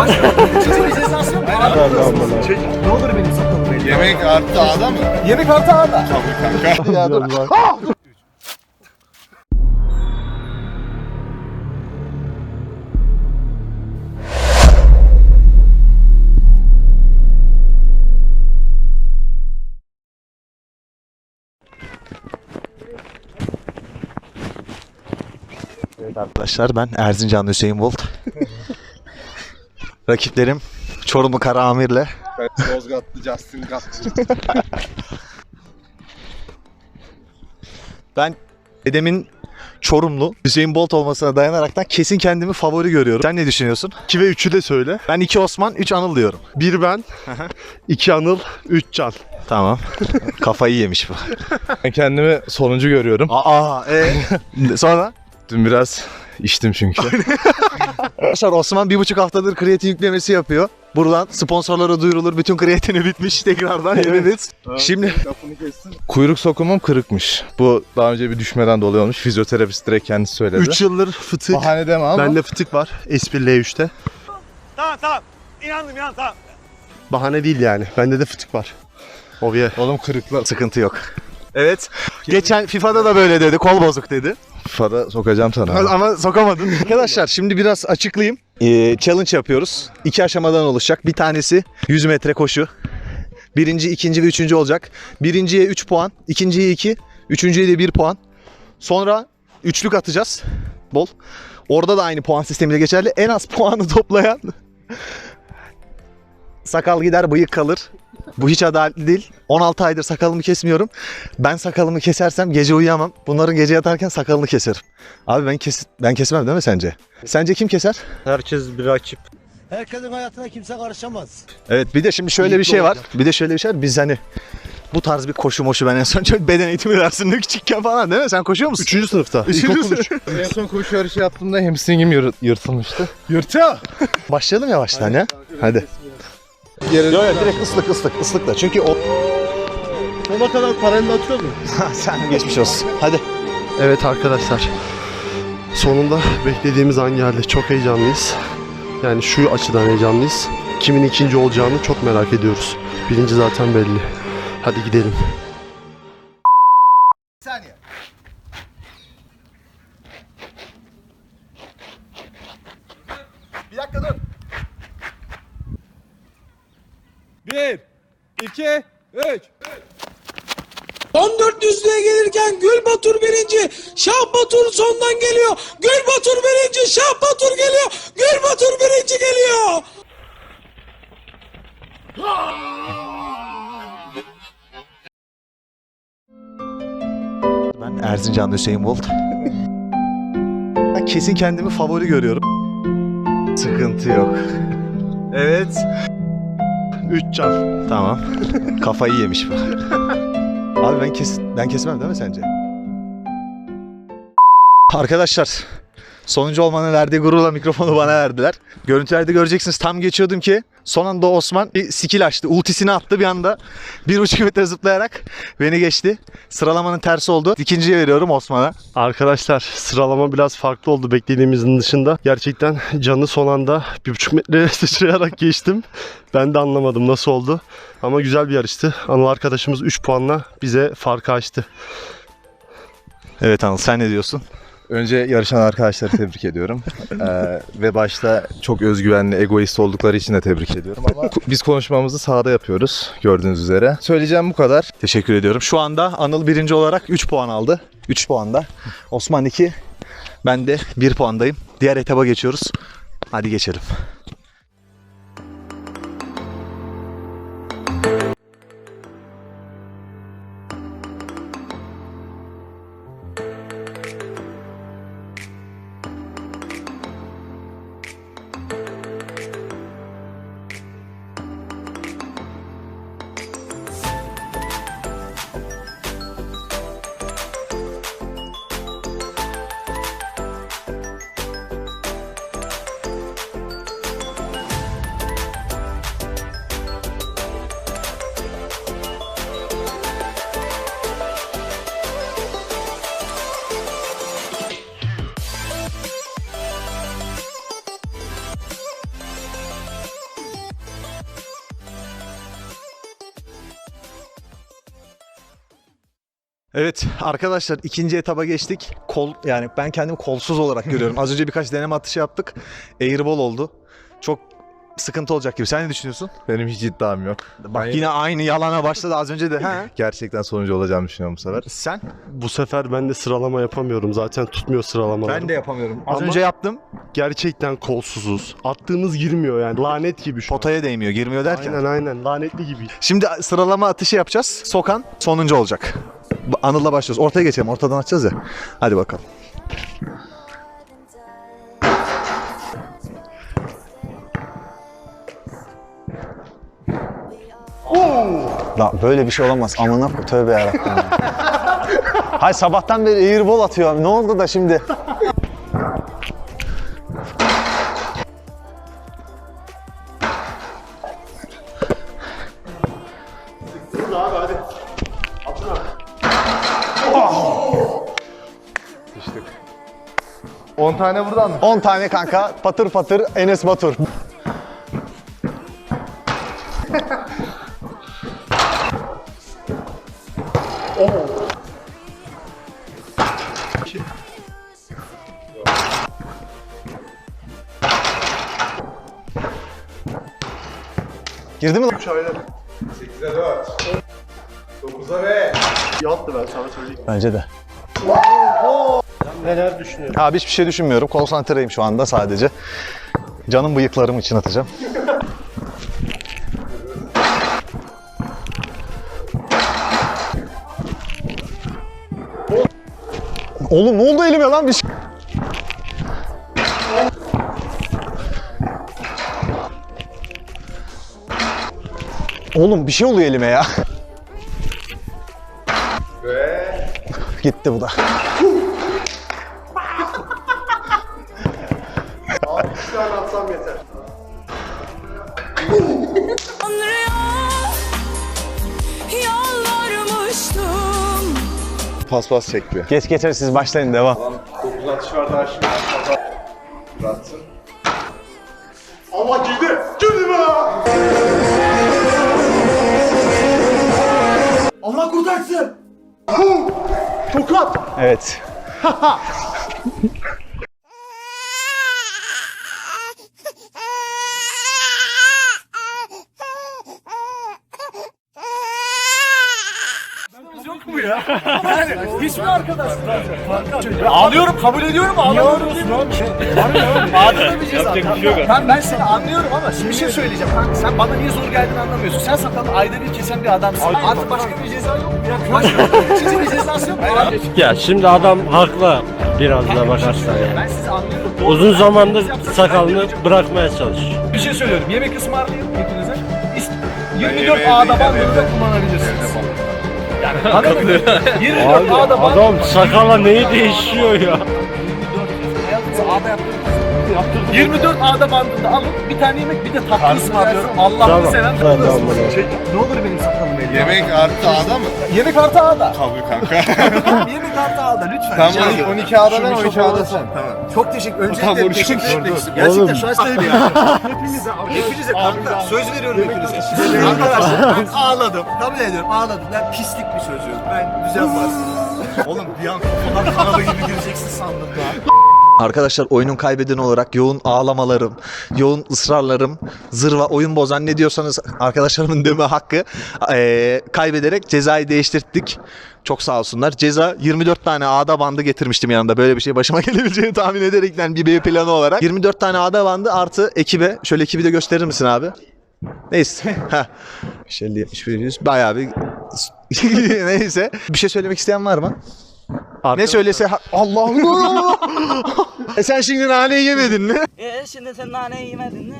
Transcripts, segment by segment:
Ne olur benim sakalım. Yemek arttı ağda mı? Yemek artı ağda. Tabii kanka. Evet arkadaşlar ben Erzincan Hüseyin Bolt. Rakiplerim Çorumlu Kara Amir'le Ben Yozgatlı Justin Gatlin. ben dedemin Çorumlu Hüseyin Bolt olmasına dayanaraktan kesin kendimi favori görüyorum. Sen ne düşünüyorsun? 2 ve 3'ü de söyle. Ben 2 Osman, 3 Anıl diyorum. 1 ben, 2 Anıl, 3 Can. Tamam. Kafayı yemiş bu. Ben kendimi sonuncu görüyorum. Aa, e sonra? Dün biraz içtim çünkü. Arkadaşlar Osman bir buçuk haftadır kreatin yüklemesi yapıyor. Buradan sponsorlara duyurulur. Bütün kreatini bitmiş tekrardan evet. Şimdi. Kuyruk sokumum kırıkmış. Bu daha önce bir düşmeden dolayı olmuş. Fizyoterapist direkt kendisi söyledi. 3 yıldır fıtık. Bahane deme ama. Bende fıtık var. S1 L3'te. Tamam tamam. İnandım inan tamam. Bahane değil yani. Bende de fıtık var. Obye. Oğlum kırıkla. sıkıntı yok. Evet. Geçen FIFA'da da böyle dedi. Kol bozuk dedi. Fada sokacağım sana. Ama sokamadın. Arkadaşlar şimdi biraz açıklayayım. Ee, challenge yapıyoruz. İki aşamadan oluşacak. Bir tanesi 100 metre koşu. Birinci, ikinci ve üçüncü olacak. Birinciye 3 puan, ikinciye 2, üçüncüye de 1 puan. Sonra üçlük atacağız. Bol. Orada da aynı puan sistemiyle geçerli. En az puanı toplayan sakal gider, bıyık kalır. Bu hiç adaletli değil. 16 aydır sakalımı kesmiyorum. Ben sakalımı kesersem gece uyuyamam. Bunların gece yatarken sakalını keserim. Abi ben kes ben kesmem değil mi sence? Sence kim keser? Herkes bir rakip. Herkesin hayatına kimse karışamaz. Evet bir de şimdi şöyle bir şey var. Bir de şöyle bir şey var. Biz hani bu tarz bir koşu moşu ben en son çok beden eğitimi dersinde küçükken falan değil mi? Sen koşuyor musun? 3. sınıfta. Üçüncü üç. en son koşu yarışı yaptığımda hamstringim yır- yırtılmıştı. Yırtıyor. Başlayalım yavaştan ya. Hadi. Yok yok direkt ıslık ıslık ıslık da. Çünkü o... Ona kadar paralel atıyor mu? Sen geçmiş olsun. Hadi. Evet arkadaşlar. Sonunda beklediğimiz an geldi. Çok heyecanlıyız. Yani şu açıdan heyecanlıyız. Kimin ikinci olacağını çok merak ediyoruz. Birinci zaten belli. Hadi gidelim. Bir dakika dur. Bir, iki, üç. 14 gelirken Gül Batur birinci, Şah Batur sondan geliyor. Gül Batur birinci, Şah Batur geliyor. Gül Batur birinci geliyor. Ben Erzincan Hüseyin Bolt. Ben kesin kendimi favori görüyorum. Sıkıntı yok. Evet. 3 Can. Tamam. Kafayı yemiş bu. Abi ben kes ben kesmem değil mi sence? Arkadaşlar sonuncu olmanın verdiği gururla mikrofonu bana verdiler. Görüntülerde göreceksiniz tam geçiyordum ki son anda Osman bir skill açtı. Ultisini attı bir anda. Bir buçuk metre zıplayarak beni geçti. Sıralamanın tersi oldu. İkinciye veriyorum Osman'a. Arkadaşlar sıralama biraz farklı oldu beklediğimizin dışında. Gerçekten canı son anda bir buçuk metre sıçrayarak geçtim. Ben de anlamadım nasıl oldu. Ama güzel bir yarıştı. Anıl arkadaşımız 3 puanla bize farkı açtı. Evet Anıl sen ne diyorsun? Önce yarışan arkadaşları tebrik ediyorum. Ee, ve başta çok özgüvenli, egoist oldukları için de tebrik ediyorum. Ama biz konuşmamızı sahada yapıyoruz gördüğünüz üzere. Söyleyeceğim bu kadar. Teşekkür ediyorum. Şu anda Anıl birinci olarak 3 puan aldı. 3 puanda. Osman 2. Ben de 1 puandayım. Diğer etaba geçiyoruz. Hadi geçelim. Evet arkadaşlar ikinci etaba geçtik. Kol yani ben kendimi kolsuz olarak görüyorum. Az önce birkaç deneme atışı yaptık. Airball oldu. Çok sıkıntı olacak gibi. Sen ne düşünüyorsun? Benim hiç iddiam yok. Bak Ben yine aynı yalana başladı az önce de. He. gerçekten sonucu olacağımı düşünüyorum bu sefer. Sen? Bu sefer ben de sıralama yapamıyorum. Zaten tutmuyor sıralamalarım. Ben de yapamıyorum. Az Ama- önce yaptım. Gerçekten kolsuzuz. Attığımız girmiyor yani. Lanet gibi şu an. Potaya değmiyor, girmiyor derken. Aynen aynen. Lanetli gibi. Şimdi sıralama atışı yapacağız. Sokan sonuncu olacak. Bu- Anıl'la başlıyoruz. Ortaya geçelim. Ortadan açacağız ya. Hadi bakalım. La böyle bir şey olamaz. Amına koyayım. Tövbe yarabbim. ya. Hay sabahtan beri airball atıyor. Ne oldu da şimdi? Hadi. 10 tane buradan mı? 10 tane kanka. Patır patır Enes Batur. Girdi mi lan? 3 aylar. 8'e 4. 9'a 5. Yattı ben sana söyleyeyim. Bence de. Neler düşünüyorsun? Abi hiçbir şey düşünmüyorum. Konsantreyim şu anda sadece. Canım bıyıklarım için atacağım. Oğlum ne oldu elime lan bir şey? Oğlum bir şey oluyor elime ya. Gitti bu da. Paspas çek bir. Geç geçer siz başlayın devam. 9 atış var daha şimdi. Bıraksın. Allah girdi. Girdi be. Allah kurtarsın. Tokat. Evet. Hiçbir arkadaş. Ağlıyorum kabul ediyorum ağlamıyorum. Ağlamıyorum bir ceza. Ben, ben seni anlıyorum ama şimdi bir şey söyleyeceğim. Kanka, sen bana niye zor geldiğini anlamıyorsun. Sen sakalını ayda bir kesen bir adamsın. Artık başka bir ceza yok? Başka bir cezası yok? Ya şimdi adam haklı biraz da bakarsan yani. Ben sizi anlıyorum. Uzun zamandır sakalını bırakmaya çalışıyor. Bir şey söylüyorum. Yemek ısmarlayayım hepinize. İst- 24 A'da bandında kullanabilirsiniz. Yani anladın mı? 24 A'da bandında Adam sakala neyi değişiyor ya? Hayatınızı A'da yaptırın. 24 A'da bandında alın bir tane yemek bir de tatlı ısmarlıyorum. Allah'ını Tamam. seven Tamam, tatlı tamam. ısmarlıyorum. Ne olur benim sakalım elime. Yemek artı A'da mı? Yemek artı A'da. Tabii kanka. yemek artı A'da lütfen. tamam Rica ediyorum. 12 A'da ben 12 A'da sen. Tamam. Çok teşekkür Öncelikle onu teşekkür çok- etmek istiyorum. Gerçekten şu an size Hepinize, hepinize kanka. Söz veriyorum hepinize. Arkadaşlar ben ağladım. Kabul ediyorum ağladım. Ben pislik bir çocuğum. Ben varsın. Oğlum bir an kafalar kanalı gibi gireceksin sandım ya. Arkadaşlar oyunun kaybedeni olarak yoğun ağlamalarım, yoğun ısrarlarım, zırva oyun bozan ne diyorsanız arkadaşlarımın deme hakkı eee, kaybederek cezayı değiştirdik. Çok sağ olsunlar. Ceza 24 tane ağda bandı getirmiştim yanımda. Böyle bir şey başıma gelebileceğini tahmin ederekten bir B planı olarak. 24 tane ağda bandı artı ekibe. Şöyle ekibi de gösterir misin abi? Neyse. Heh. 50 71 100 bayağı bir neyse. Bir şey söylemek isteyen var mı? Ne söylese ha- Allah'ım. e sen şimdi naneyi yemedin mi? Ee şimdi sen naneyi yemedin mi?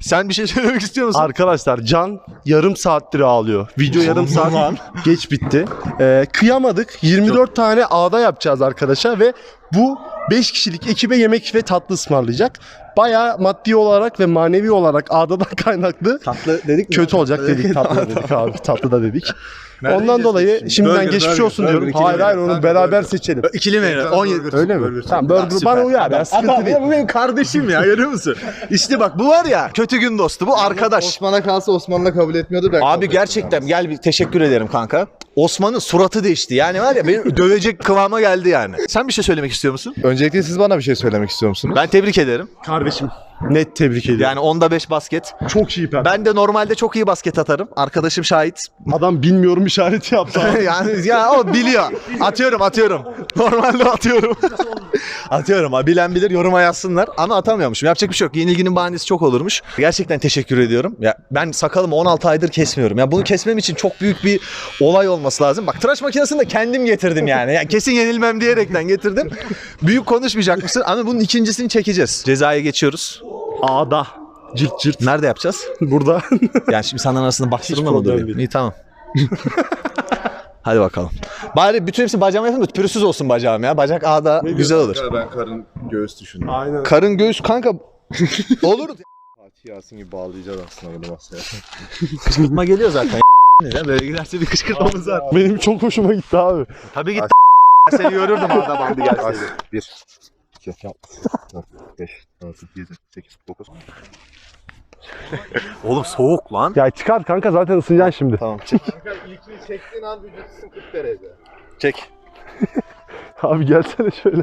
Sen bir şey söylemek istiyor musun? Arkadaşlar Can yarım saattir ağlıyor. Video yarım saat geç bitti. Ee, kıyamadık. 24 tane ağda yapacağız arkadaşa ve bu 5 kişilik ekibe yemek ve tatlı ısmarlayacak. Bayağı maddi olarak ve manevi olarak adadan kaynaklı Tatlı dedik mi? kötü olacak dedik. Tatlı dedik abi. Tatlı da dedik. Nerede Ondan dolayı şimdi? şimdiden Burger, geçmiş burger, olsun burger, diyorum. Hayır hayır onu beraber seçelim. İkili menü. 17 Öyle mi? Tamam burger bana uyar ya sıkıntı Adam, değil. ya bu benim kardeşim ya görüyor musun? İşte bak bu var ya kötü gün dostu bu arkadaş. Osman'a kalsa Osman'la kabul etmiyordu ben. Abi gerçekten gel bir teşekkür ederim kanka. Osman'ın suratı değişti. Yani var ya beni dövecek kıvama geldi yani. Sen bir şey söylemek istiyor musun? Öncelikle siz bana bir şey söylemek istiyor musunuz? Ben tebrik ederim. Kardeşim net tebrik ediyorum. Yani onda 5 basket. çok iyi ben. Ben de normalde çok iyi basket atarım. Arkadaşım şahit. Adam bilmiyorum işareti yaptı. abi. yani ya o biliyor. Atıyorum atıyorum. Normalde atıyorum. atıyorum. ha. Bilen bilir yoruma yazsınlar. Ama atamıyormuşum. Yapacak bir şey yok. Yenilginin bahanesi çok olurmuş. Gerçekten teşekkür ediyorum. Ya ben sakalımı 16 aydır kesmiyorum. Ya bunu kesmem için çok büyük bir olay olması lazım. Bak tıraş makinesini de kendim getirdim yani. yani kesin yenilmem diyerekten getirdim. Büyük konuşmayacak mısın? Ama bunun ikincisini çekeceğiz. Cezaya geçiyoruz. Ağda. Cırt cırt. Nerede yapacağız? Burada. Yani şimdi senden arasında bastırılma Hiç mı problem. İyi tamam. Hadi bakalım. Bari bütün hepsi bacağıma yapın da pürüzsüz olsun bacağım ya. Bacak A'da güzel olur. Ben karın göğüs düşündüm. Aynen. Karın göğüs kanka olur. Fatih Yasin gibi bağlayacağız aslında bunu masaya. Kışkırtma geliyor zaten. Ya böyle giderse bir kışkırtmamız var. Benim çok hoşuma gitti abi. Tabii git. Seni görürdüm arada bandı gelseydi. 1, 2, 4, 5, 6, 7, 8, 9. Oğlum soğuk lan. Ya çıkar kanka zaten ısınacaksın şimdi. Tamam çek. İlkini çektiğin an vücut 40 derece. Çek. Abi gelsene şöyle.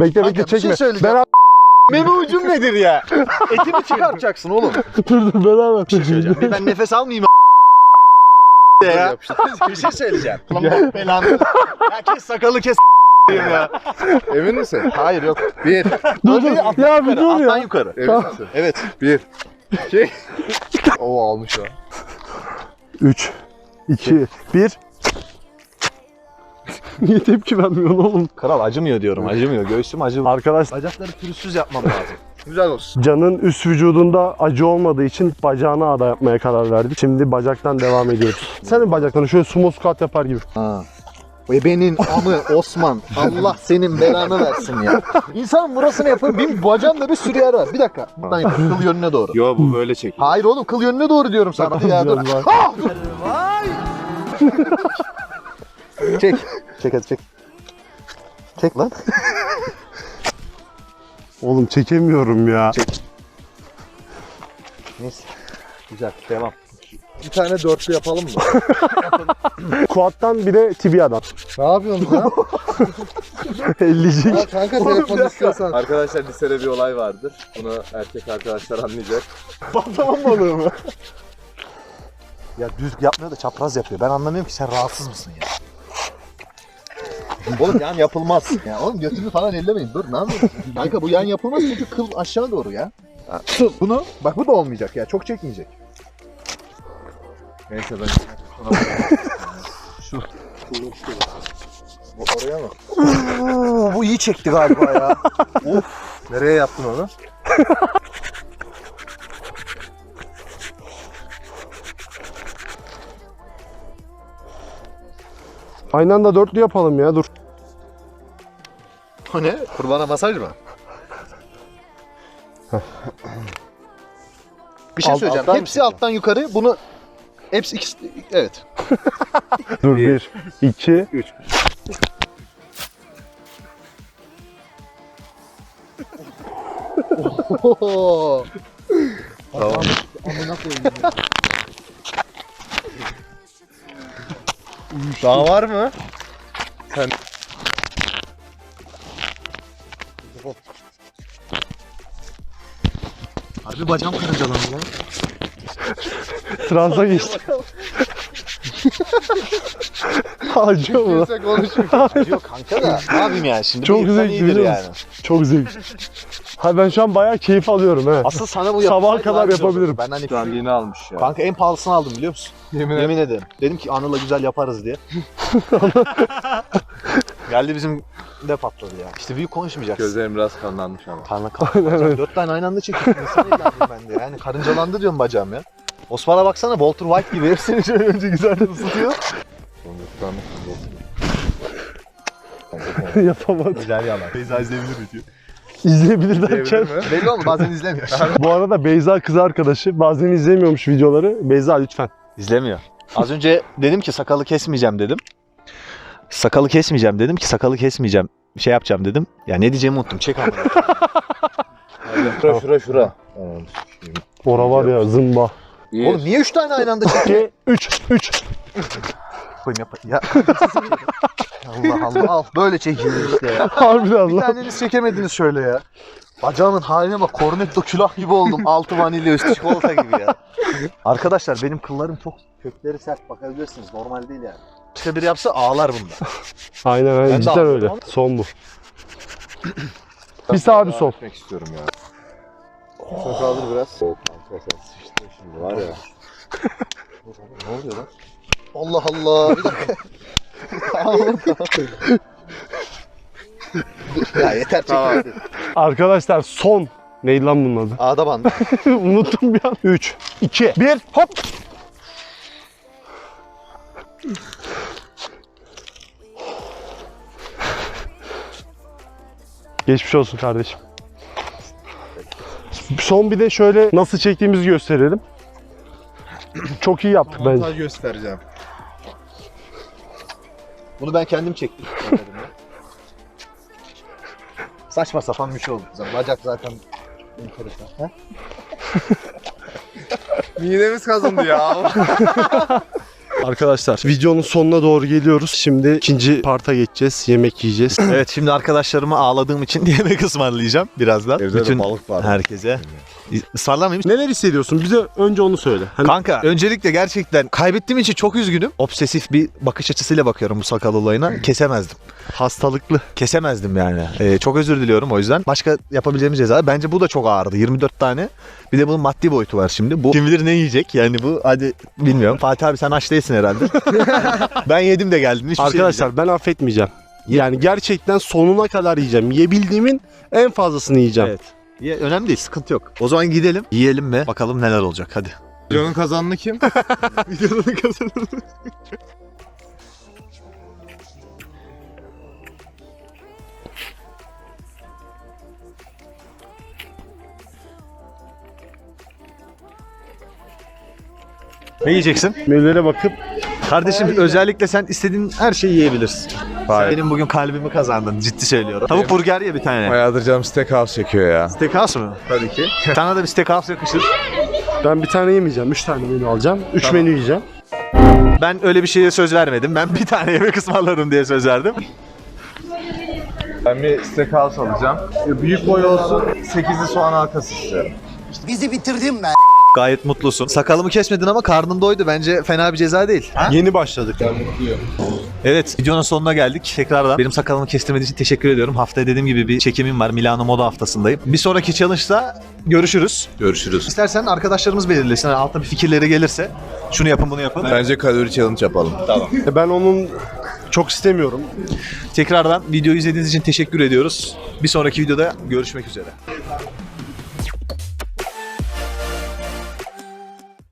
bekle bekle bir şey çekme. söyleyeceğim. ben Meme ucum nedir ya? Etimi çıkartacaksın oğlum. dur dur beraber. söyleyeceğim. Bir ben nefes almayayım ya. bir şey söyleyeceğim. Lan bak belanı. Ya kes sakalı kes ya. Emin misin? Hayır yok. 1, dur dur. Ya bir dur Alttan ya. yukarı. emin misin? Evet. 1, 2. Oo almış o. 3, 2, 1. Niye tepki vermiyorsun oğlum? Kral acımıyor diyorum. Acımıyor. Göğsüm acımıyor. Arkadaş Bacakları pürüzsüz yapmam lazım. Güzel olsun. Can'ın üst vücudunda acı olmadığı için bacağına ada yapmaya karar verdik. Şimdi bacaktan devam ediyoruz. Senin bacaklarını şöyle sumo squat yapar gibi. Ha. Ebenin amı Osman. Allah senin belanı versin ya. İnsanın burasını yapıyor. Benim bacağımda bir sürü yer var. Bir dakika. Buradan yapayım. Kıl yönüne doğru. Yo bu böyle çek. Hayır oğlum kıl yönüne doğru diyorum sana. ya dur. Ah, çek. Çek hadi çek. Çek lan. Oğlum çekemiyorum ya. Neyse. Güzel. Devam. Bir tane dörtlü yapalım mı? Squat'tan bir de tibiadan. ne yapıyorsun lan? 50'cik. Ha, kanka telefon istiyorsan. Arkadaşlar lisede bir olay vardır. Bunu erkek arkadaşlar anlayacak. Tamam balığı mı? Ya düz yapmıyor da çapraz yapıyor. Ben anlamıyorum ki sen rahatsız mısın ya? oğlum yan yapılmaz. Ya oğlum götümü falan ellemeyin. Dur ne yapıyorsun? Kanka bu yan yapılmaz çünkü kıl aşağı doğru ya. Bunu bak bu da olmayacak ya. Çok çekmeyecek. Neyse ben Bu oraya mı? Oo, bu iyi çekti galiba ya. of. nereye yaptın onu? Aynı anda dörtlü yapalım ya dur. O ne? Kurbana masaj mı? bir şey Alt- söyleyeceğim. alttan mı Hepsi alttan yukarı. Bunu hepsi ikisi evet. Dur 1, 2, tamam. Daha var mı? Harbi bacağım karıncalandı lan. Transa geçtik. Acıyor mu lan? Yok kanka da ne yapayım yani şimdi Çok insan zevkli iyidir biliyor yani. musun? Çok zevkli. Ha ben şu an bayağı keyif alıyorum he. Asıl sana bu Sabaha yapsaydı kadar daha güzel olurdu. yapabilirim. Ben hani Kendini almış ya. kanka en pahalısını aldım biliyor musun? Yemin Yemin ederim. Dedim ki Anıl'la güzel yaparız diye. Geldi bizim de patladı ya. İşte büyük konuşmayacaksın. Gözlerim biraz kanlanmış ama. Karnına kalk. Dört tane aynı anda çekiyorsun. Nasıl evlendim ben de yani. Karıncalandı diyorum bacağım ya. Osman'a baksana Walter White gibi hepsini şöyle önce güzel ısıtıyor. Yapamadım. Güzel yalan. Beyza izleyebilir mi diyor. İzleyebilir derken. Belli oldu bazen izlemiyor. Bu arada Beyza kız arkadaşı bazen izlemiyormuş videoları. Beyza lütfen. İzlemiyor. Az önce dedim ki sakalı kesmeyeceğim dedim. Sakalı kesmeyeceğim dedim ki sakalı kesmeyeceğim. Şey yapacağım dedim. Ya ne diyeceğimi unuttum. Çek ama. Şura şura şura. Ora var ya zımba. Oğlum niye 3 tane aynı anda çekiyor? 3 3 Koyayım yap. Ya. Allah Allah al. Böyle çekilir işte ya. Harbiden Bir lan. taneniz çekemediniz şöyle ya. Bacağımın haline bak. Cornetto külah gibi oldum. Altı vanilya üstü çikolata gibi ya. Arkadaşlar benim kıllarım çok kökleri sert. Bakabilirsiniz. Normal değil yani. İşte biri yapsa ağlar bunda. Aynen Ben de cidden aldım. öyle. Son bu. bir sağ bir sol. İstiyorum ya. Şunu kaldır biraz. Soğuk kanka sen sıçtın şimdi var ya. ne oluyor lan? Allah Allah. Bir dakika. ya yeter çekin. Arkadaşlar son. Neydi lan bunun adı? Ağda bandı. Unuttum bir an. 3 2 1 hop. Geçmiş olsun kardeşim. Son bir de şöyle nasıl çektiğimizi gösterelim. Çok iyi yaptık bence. Montaj göstereceğim. Bunu ben kendim çektim. Saçma sapan bir şey oldu. Bacak zaten enteresan. Ha? Midemiz kazındı ya. Arkadaşlar videonun sonuna doğru geliyoruz. Şimdi ikinci parta geçeceğiz. Yemek yiyeceğiz. Evet şimdi arkadaşlarımı ağladığım için yemek ısmarlayacağım birazdan. Evde Bütün de balık var. herkese. Ismarlamayayım. Neler hissediyorsun? Bize önce onu söyle. Hani Kanka öncelikle gerçekten kaybettiğim için çok üzgünüm. Obsesif bir bakış açısıyla bakıyorum bu sakal olayına. Kesemezdim. hastalıklı. Kesemezdim yani. Ee, çok özür diliyorum o yüzden. Başka yapabileceğimiz ceza. Bence bu da çok ağırdı. 24 tane. Bir de bunun maddi boyutu var şimdi. Bu kim bilir ne yiyecek? Yani bu hadi bilmiyorum. Fatih abi sen aç değilsin herhalde. ben yedim de geldim. Hiçbir şey Arkadaşlar ben affetmeyeceğim. Yani gerçekten sonuna kadar yiyeceğim. Yiyebildiğimin en fazlasını yiyeceğim. Evet. Ye, önemli değil. Sıkıntı yok. O zaman gidelim. Yiyelim mi? Bakalım neler olacak. Hadi. Videonun kazanını kim? Videonun kazananı. Ne yiyeceksin? Menülere bakıp Kardeşim özellikle sen istediğin her şeyi yiyebilirsin. Sen benim bugün kalbimi kazandın. Ciddi söylüyorum. Tavuk burger ye bir tane. Bayağıdır canım steakhouse çekiyor ya. Steakhouse mı? Tabii ki. Sana da bir steakhouse yakışır. ben bir tane yemeyeceğim. Üç tane menü alacağım. Üç Tamam. menü yiyeceğim. Ben öyle bir şeye söz vermedim. Ben bir tane yemek ısmarlarım diye söz verdim. Ben bir steakhouse alacağım. Büyük boy olsun. 8'li soğan halkası istiyorum. Bizi bitirdin be. Gayet mutlusun. Sakalımı kesmedin ama karnın doydu. Bence fena bir ceza değil. Yeni başladık. Evet videonun sonuna geldik. Tekrardan benim sakalımı kestirmediğin için teşekkür ediyorum. Haftaya dediğim gibi bir çekimim var. Milano Moda haftasındayım. Bir sonraki challenge'da görüşürüz. Görüşürüz. İstersen arkadaşlarımız belirlesin. Yani altta bir fikirleri gelirse şunu yapın bunu yapın. Bence kalori challenge yapalım. E, Ben onun çok istemiyorum. Tekrardan videoyu izlediğiniz için teşekkür ediyoruz. Bir sonraki videoda görüşmek üzere.